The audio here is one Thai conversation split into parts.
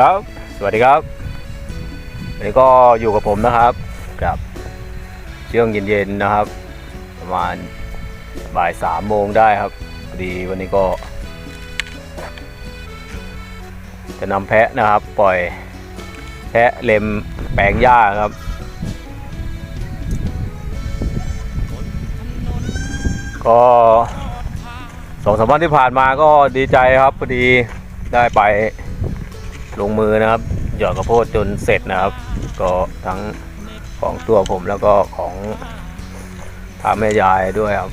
ครับ สวัสดีครับวันนี้ก็อยู่กับผมนะครับกับช่วงเย็นๆนะครับ ประมาณบ่ายสามโมงได้ครับพอดีวันนี้ก็ จะนำแพะนะครับ ปล่อยแพะเล็มแปลงหญ้าครับก็สองสามวันที่ผ่านมาก็ดีใจครับพอดีได้ไป ลงมือนะครับ หยอดกระโพดจนเสร็จนะครับ ก็ทั้งของตัวผมแล้วก็ของทาแม่ยายด้วยครับ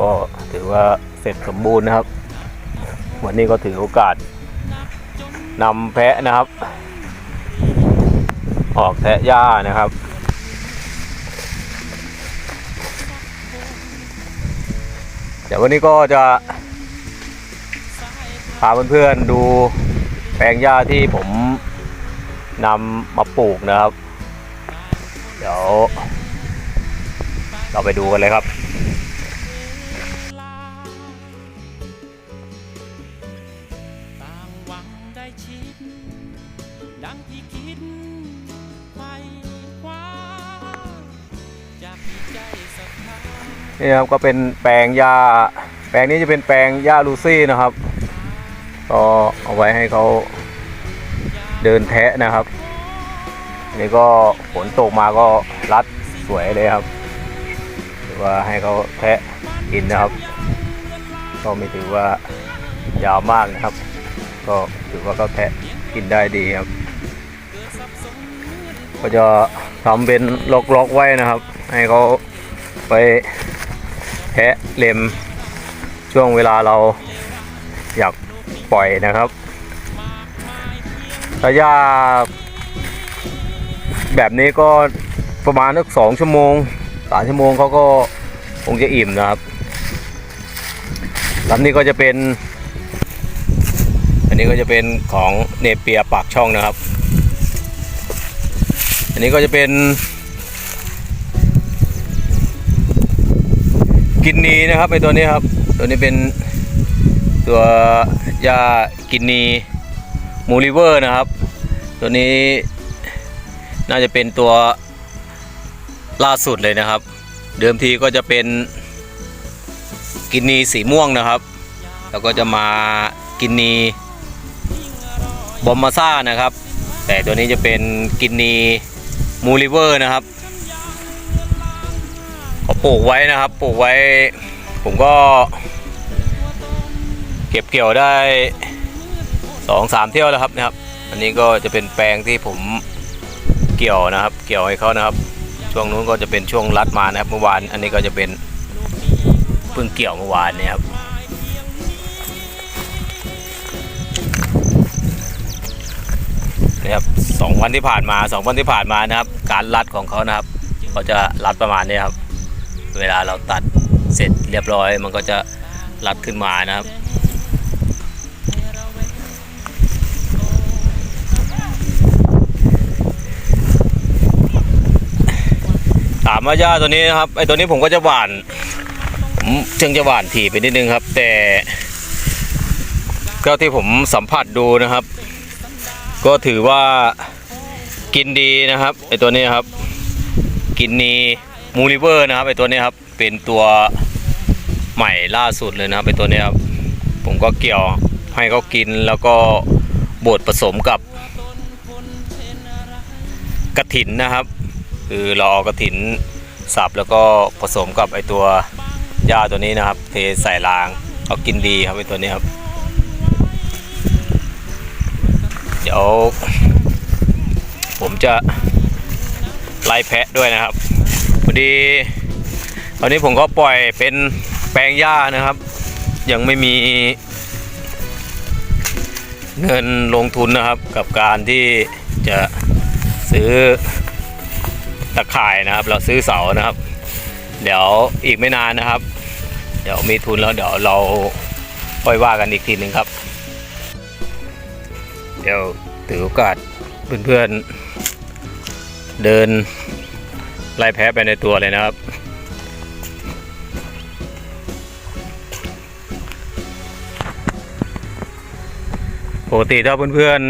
ก็ถือว่าเสร็จสมบูรณ์นะครับ วันนี้ก็ถือโอกาสนำแพะนะครับ ออกแทะหญ้านะครับเดี๋ยววันนี้ก็จะพาเพื่อนๆดู แปลงหญ้าที่ผมนำมาปลูกนะครับ เดี๋ยว เราไปดูกันเลยครับนี่ครับก็เป็นแปลงหญ้า แปลงนี้จะเป็นแปลงหญ้าลูซี่นะครับ ก็เอาไว้ให้เขาเดินแทะนะครับนนี่ก็ฝนตกมาก็รัดสวยเลยครับหรือว่าให้เขาแทะกินนะครับ ก็ไม่ถือว่ายาวมากนะครับ ก็ถือว่าเขาแทะกินได้ดีครับ ก็จะทำเป็นล็อกๆไว้นะครับ ให้เขาไปแทะเล็มช่วงเวลาเราอยาก ปล่อยนะครับระยะแบบนี้ก็ประมาณสักสองชั่วโมงสามชั่วโมงเขาก็คงจะอิ่มนะครับลำนี้ก็จะเป็น อันนี้ก็จะเป็นของเนเปียปากช่องนะครับ อันนี้ก็จะเป็นกินนีนะครับไอตัวนี้ครับ ตัวนี้เป็น ตัวยากินนีมูลิเวอร์นะครับ ตัวนี้น่าจะเป็นตัวล่าสุดเลยนะครับ เดิมทีก็จะเป็นกินนีสีม่วงนะครับ แล้วก็จะมากินนีบอมมาซ่านะครับ แต่ตัวนี้จะเป็นกินนีมูลิเวอร์นะครับเขาปลูกไว้นะครับ ปลูกไว้ผมก็ ก็บเกี่ยวได้สองสามเที่ยวแล้วครับนะครับ อันนี้ก็จะเป็นแปลงที่ผมเกี่ยวนะครับ เกี่ยวให้เขานะครับ ช่วงนู้นก็จะเป็นช่วงรัดมานะครับเมื่อวาน อันนี้ก็จะเป็นเพิ่งเกี่ยวเมื่อวานเนี่ยครับนี่ครับสองวันที่ผ่านมาสองวันที่ผ่านมานะครับ การรัดของเขานะครับเขาจะรัดประมาณนี้ครับ เวลาเราตัดเสร็จเรียบร้อย มันก็จะรัดขึ้นมานะครับ ถามว่าหญ้าตัวนี้นะครับไอ้ตัวนี้ผมก็จะหว่านผมจึงจะหว่านถี่ไปนิดนึงครับ แต่ก็ที่ผมสัมผัสดูนะครับ ก็ถือว่ากินดีนะครับไอ้ตัวนี้ครับ กินนีมูลิเวอร์นะครับไอตัวนี้ครับเป็นตัวใหม่ล่าสุดเลยนะครับไอตัวนี้ครับผมก็เกี่ยวให้เขากินแล้วก็บดผสมกับกระถินนะครับ คือเราเอากระถินสับแล้วก็ผสมกับไอตัวหญ้าตัวนี้นะครับ เทใส่รางเขากินดีครับไอตัวนี้ครับ เดี๋ยว ผมจะไล่แพะด้วยนะครับพอดีตอนนี้ผมก็ปล่อยเป็นแปลงหญ้านะครับ ยังไม่มีเงินลงทุนนะครับกับการที่จะซื้อ ตะข่ายนะครับ เราซื้อเสานะครับ เดี๋ยวอีกไม่นานนะครับ เดี๋ยวมีทุนแล้วเดี๋ยวเราค่อยว่ากันอีกทีหนึ่งครับ เดี๋ยวถือโอกาสเพื่อนๆเดินไล่แพ้ไปในตัวเลยนะครับปกติถ้าเพื่อน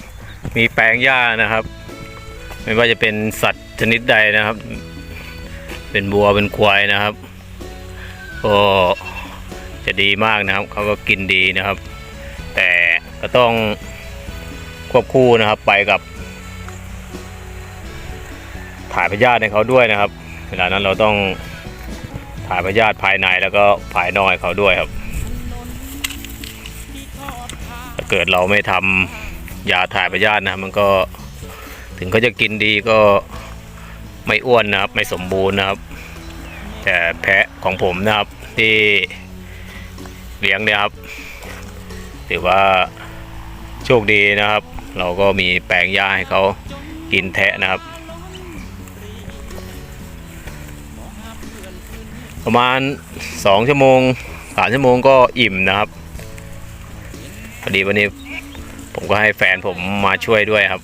ๆมีแปลงหญ้านะครับ ไม่ว่าจะเป็นสัตว ชนิดใดนะครับ เป็นบัวเป็นควายนะครับก็จะดีมากนะครับเขาก็กินดีนะครับ แต่ก็ต้องควบคู่นะครับไปกับ ถ่ายพยาธิให้เขาด้วยนะครับ เวลานั้นเราต้องถ่ายพยาธิภายในแล้วก็ภายนอกให้เขาด้วยครับถ้าเกิดเราไม่ทำยาถ่ายพยาธินะครับมันก็ถึงเขาจะกินดีก็ ไม่อ้วนนะครับ ไม่สมบูรณ์นะครับ แต่แพะของผมนะครับที่เลี้ยงเนี่ยครับถือว่าโชคดีนะครับ เราก็มีแปลงหญ้าให้เขากินแทะนะครับ ประมาณสองชั่วโมงสามชั่วโมงก็อิ่มนะครับพอดีวันนี้ผมก็ให้แฟนผมมาช่วยด้วยครับ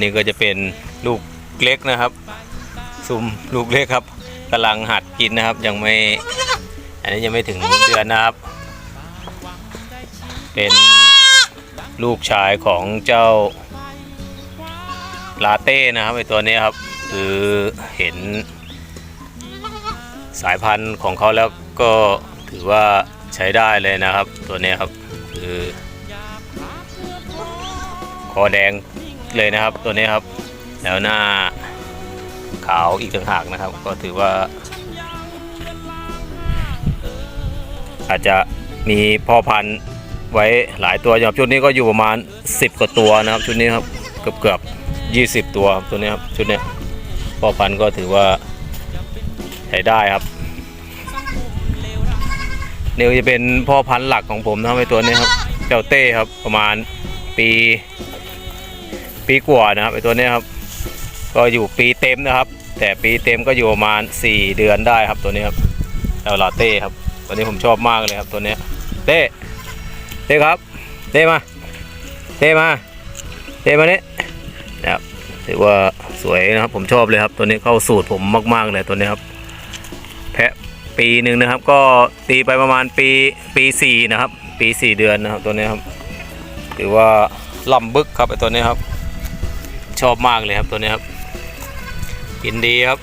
นี่ก็จะเป็นลูกเล็กนะครับ ซุมลูกเล็กครับกำลังหัดกินนะครับ ยังไม่ อันนี้ยังไม่ถึงเดือนนะครับ เป็นลูกชายของเจ้าลาเต้นะครับไอตัวนี้ครับ คือเห็นสายพันธุ์ของเขาแล้วก็ถือว่าใช้ได้เลยนะครับ ตัวนี้ครับ คือคอแดง เลยนะครับ ตัวนี้ครับ แล้วหน้าขาวอีกต่างหากนะครับ ก็ถือว่า อาจจะมีพ่อพันธุ์ไว้หลายตัวอย่างชุดนี้ก็อยู่ประมาณ 10 กว่าตัวนะครับ ชุดนี้ครับเกือบเกือบ20ตัวครับตัวนี้ครับชุดนี้พ่อพันธุ์ก็ถือว่าใช้ได้ครับเนี่ก็จะเป็นพ่อพันธุ์หลักของผมนะครับไอตัวนี้ครับ เจ้าเต้ครับประมาณปี ปีกว่านะครับไอตัวนี้ครับ ก็อยู่ปีเต็มนะครับ แต่ปีเต็มก็อยู่ประมาณ 4 เดือนได้ครับตัวนี้ครับเจ้าลาเต้ครับตัวนี้ผมชอบมากเลยครับตัวนี้เต้เต้ครับเต้มาเต้มาเต้มาเนี่ยนะครับถือว่าสวยนะครับผมชอบเลยครับ ตัวนี้เข้าสูตรผมมาก ๆเลยตัวนี้ครับ แพะปีหนึ่งนะครับ ก็ตีไปประมาณปีปีสี่นะครับ ปีสี่เดือนนะครับตัวนี้ครับถือว่าลำบึกครับไอตัวนี้ครับ ชอบมากเลยครับตัวนี้ครับ กินดีครับ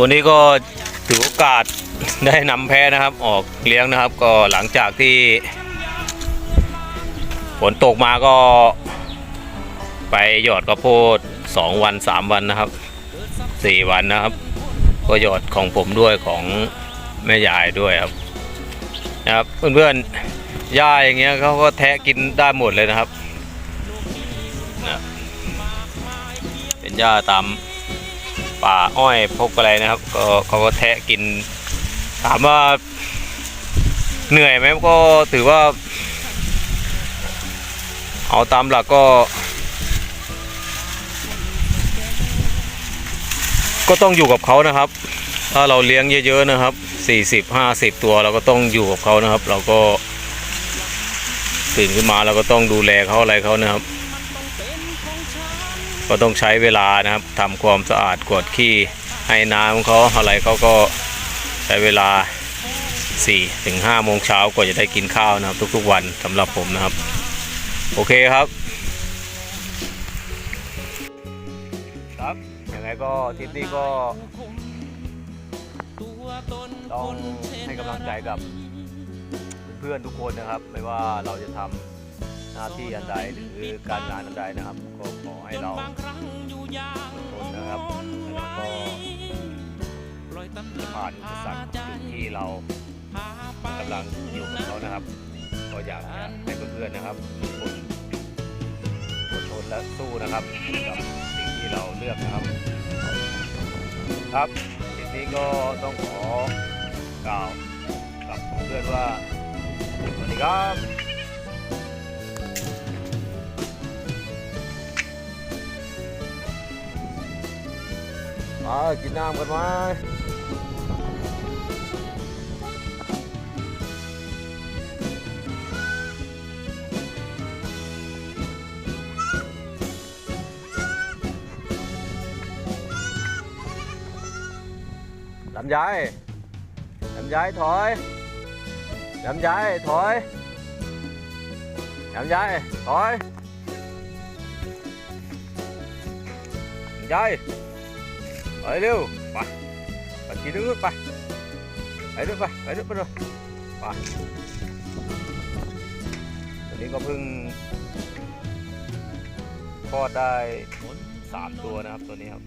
วันนี้ก็ถือโอกาสได้นำแพะนะครับ ออกเลี้ยงนะครับ ก็หลังจากที่ฝนตกมาก็ ไปหยอดข้าวโพด2วัน3วันนะครับ4วันนะครับ ก็หยอดของผมด้วยของแม่ยายด้วยครับ นะครับเพื่อนๆหญ้าอย่างเงี้ยเขาก็แทะกินได้หมดเลยนะครับนะเป็นหญ้าตามป่าอ้อยพกอะไรนะครับ ก็เขาก็แทะกิน ถามว่าเหนื่อยไหมก็ถือว่า เอาตามหลักก็ ก็ต้องอยู่กับเขานะครับ ถ้าเราเลี้ยงเยอะๆนะครับ 40 50 ตัวเราก็ต้องอยู่กับเขานะครับ เราก็ตื่นขึ้นมาเราก็ต้องดูแลเขาอะไรเขานะครับ ก็ต้องใช้เวลานะครับทำความสะอาดกวดขี้ให้น้ำเขาอะไรเขาก็ใช้เวลา4ถึง5โมงเช้ากว่าจะได้กินข้าวนะครับ ทุกๆวันสำหรับผมนะครับ โอเคครับครับยังไงก็ทริปนี้ก็ ต้องให้กำลังใจกับเพื่อนทุกคนนะครับ ไม่ว่าเราจะทำหน้าที่อันใดหรือการงานอันใดนะครับ ก็ขอให้เราอดทนนะครับแล้วก็ผ่านอุปสรรคจุดที่เรากำลังอยู่กับเขานะครับ ก็อยากจะให้เพื่อนๆนะครับทุกคนอดทนและสู้นะครับกับสิ่งที่เราเลือกนะครับ ครับทีนี้ก็ต้องขอ กล่าวกับเพื่อนว่าสวัสดีครับมากินน้ำกันไหมำยลำไย ถอยลำไยถอยลำไยถอยลำไยไปเร็วไปไปทีนึงไปไปด้วยไปไปด้วยไปด้วยไปตัวนี้ก็เพิ่งคลอดได้สามตัวนะครับตัวนี้ครับ